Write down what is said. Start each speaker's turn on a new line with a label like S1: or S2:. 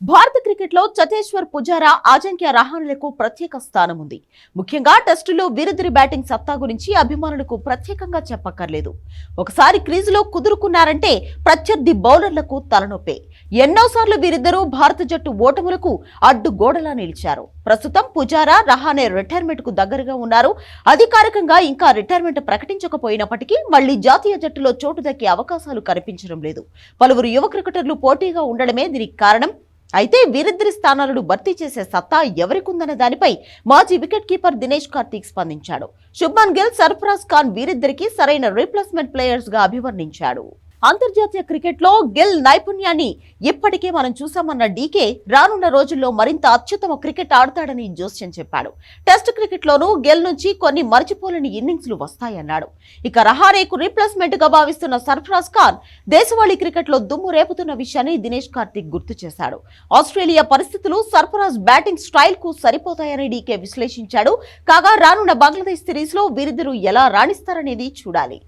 S1: భారత క్రికెట్లో చతేశ్వర్ పుజారా ఆజంక్య రహానెలకు ప్రత్యేక స్థానం ఉంది ముఖ్యంగా టెస్టులో వీరిద్దరి బ్యాటింగ్ సత్తా గురించి అభిమానులకు ప్రత్యేకంగా చెప్పక్కర్లేదు. ఒకసారి క్రీజులో కుదురుకున్నారంటే ప్రత్యర్థి బౌలర్లకు తలనొప్పే. ఎన్నోసార్లు వీరిద్దరూ భారత జట్టు ఓటములకు అడ్డుగోడలా నిలిచారు. ప్రస్తుతం పుజారా రహానే రిటైర్మెంట్కు దగ్గరగా ఉన్నారు. అధికారికంగా ఇంకా రిటైర్మెంట్ ప్రకటించకపోయినప్పటికీ మళ్ళీ జాతీయ జట్టులో చోటు దక్కే అవకాశాలు కనిపించడం లేదు. పలువురు యువ క్రికెటర్లు పోటీగా ఉండడమే దీనికి కారణం. అయితే వీరిద్దరి స్థానాలను భర్తీ చేసే సత్తా ఎవరికుందన్న దానిపై మాజీ వికెట్ కీపర్ దినేష్ కార్తీక్ స్పందించాడు. శుభ్మన్ గిల్ సర్ఫరాజ్ ఖాన్ వీరిద్దరికి సరైన రీప్లేస్మెంట్ ప్లేయర్స్గా అభివర్ణించాడు. అంతర్జాతీయ క్రికెట్లో గెల్ నైపుణ్యాన్ని ఇప్పటికే మనం చూసామన్న డీకే రానున్న రోజుల్లో మరింత అత్యుత్తమ క్రికెట్ ఆడతాడని జోస్యం చెప్పాడు. టెస్ట్ క్రికెట్లోనూ గెల్ నుంచి కొన్ని మర్చిపోలేని ఇన్నింగ్స్లు వస్తాయన్నాడు. ఇక రహారేకు రీప్లేస్మెంట్గా భావిస్తున్న సర్ఫరాజ్ ఖాన్ దేశవాళీ క్రికెట్లో దుమ్ము రేపుతున్న విషయాన్ని దినేష్ కార్తిక్ గుర్తు చేశాడు. ఆస్ట్రేలియా పరిస్థితులు సర్ఫరాజ్ బ్యాటింగ్ స్టైల్కు సరిపోతాయని డీకే విశ్లేషించాడు. కాగా రానున్న బంగ్లాదేశ్ సిరీస్లో వీరిద్దరూ ఎలా రాణిస్తారనేది చూడాలి.